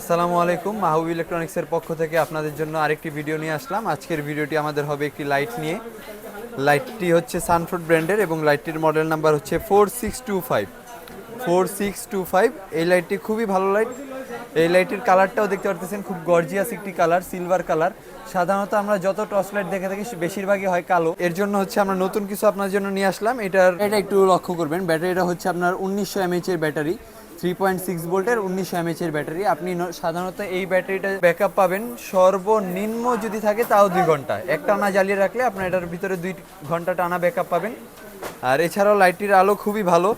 আসসালামু আলাইকুম, মাহবুব ইলেকট্রনিক্সের পক্ষ থেকে আপনাদের জন্য আরেকটি ভিডিও নিয়ে আসলাম। আজকের ভিডিওটি আমাদের হবে একটি লাইট নিয়ে। লাইটটি হচ্ছে সানফ্রুট ব্র্যান্ডের এবং লাইটটির মডেল নাম্বার হচ্ছে four six two five. Four six two five এই লাইটটি খুবই ভালো লাইট এই লাইটের কালারটাও দেখতে পারতেছেন, খুব গর্জিয়াস একটি কালার সিলভার কালার সাধারণত আমরা যত টর্চ লাইট দেখে থাকি বেশিরভাগই হয় কালো। এর জন্য হচ্ছে আমরা নতুন কিছু আপনার জন্য নিয়ে আসলাম। এটার এটা একটু লক্ষ্য করবেন ব্যাটারিটা হচ্ছে আপনার উনিশশো এমএইচ এর ব্যাটারি থ্রি পয়েন্ট সিক্স ভোল্টের উনিশশো এমএইচ এর ব্যাটারি আপনি সাধারণত এই ব্যাটারিটা ব্যাকআপ পাবেন সর্বনিম্ন যদি থাকে তাও দুই ঘণ্টা। এক টানা জ্বালিয়ে রাখলে আপনার এটার ভিতরে দুই ঘণ্টা টানা ব্যাকআপ পাবেন। আর এছাড়াও লাইটটির আলো খুবই ভালো।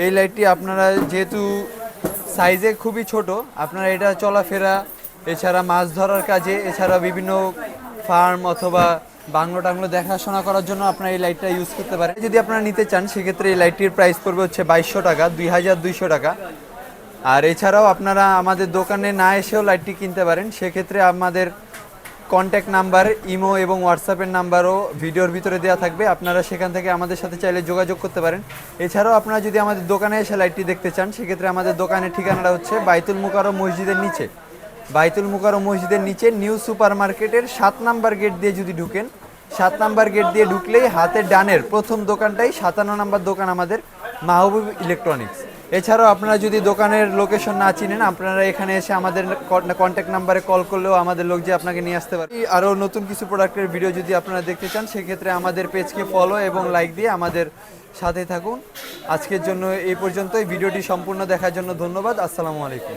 এই লাইটটি আপনারা যেহেতু সাইজে খুবই ছোট, আপনারা এটা চলাফেরা, এছাড়া মাছ ধরার কাজে, এছাড়া বিভিন্ন ফার্ম অথবা বাংলো টাংলো দেখাশোনা করার জন্য আপনারা এই লাইটটা ইউজ করতে পারেন। যদি আপনারা নিতে চান, সেক্ষেত্রে এই লাইটটির প্রাইস পড়বে হচ্ছে বাইশশো টাকা, দুই হাজার দুইশো টাকা। আর এছাড়াও আপনারা আমাদের দোকানে না এসেও লাইটটি কিনতে পারেন, সেক্ষেত্রে আমাদের কন্ট্যাক্ট নাম্বার ইমো এবং হোয়াটসঅ্যাপের নাম্বারও ভিডিওর ভিতরে দেওয়া থাকবে। আপনারা সেখান থেকে আমাদের সাথে চাইলে যোগাযোগ করতে পারেন। এছাড়াও আপনারা যদি আমাদের দোকানে এসে লাইটটি দেখতে চান, সেক্ষেত্রে আমাদের দোকানের ঠিকানাটা হচ্ছে বাইতুল মুকারম মসজিদের নিচে। বাইতুল মুকারম মসজিদের নিচে নিউ সুপার মার্কেটের সাত নাম্বার গেট দিয়ে যদি ঢুকেন, সাত নাম্বার গেট দিয়ে ঢুকলেই হাতের ডানের প্রথম দোকানটাই সাতান্ন নাম্বার দোকান আমাদের মাহবুব ইলেকট্রনিক্স। এছাড়াও আপনারা যদি দোকানের লোকেশন না চিনেন, আপনারা এখানে এসে আমাদের কন্ট্যাক্ট নাম্বারে কল করলেও আমাদের লোক যে আপনাকে নিয়ে আসতে পারে আরও নতুন কিছু প্রোডাক্টের ভিডিও যদি আপনারা দেখতে চান, সেক্ষেত্রে আমাদের পেজকে ফলো এবং লাইক দিয়ে আমাদের সাথে থাকুন। আজকের জন্য এই পর্যন্তই। ভিডিওটি সম্পূর্ণ দেখার জন্য ধন্যবাদ। আসসালামু আলাইকুম।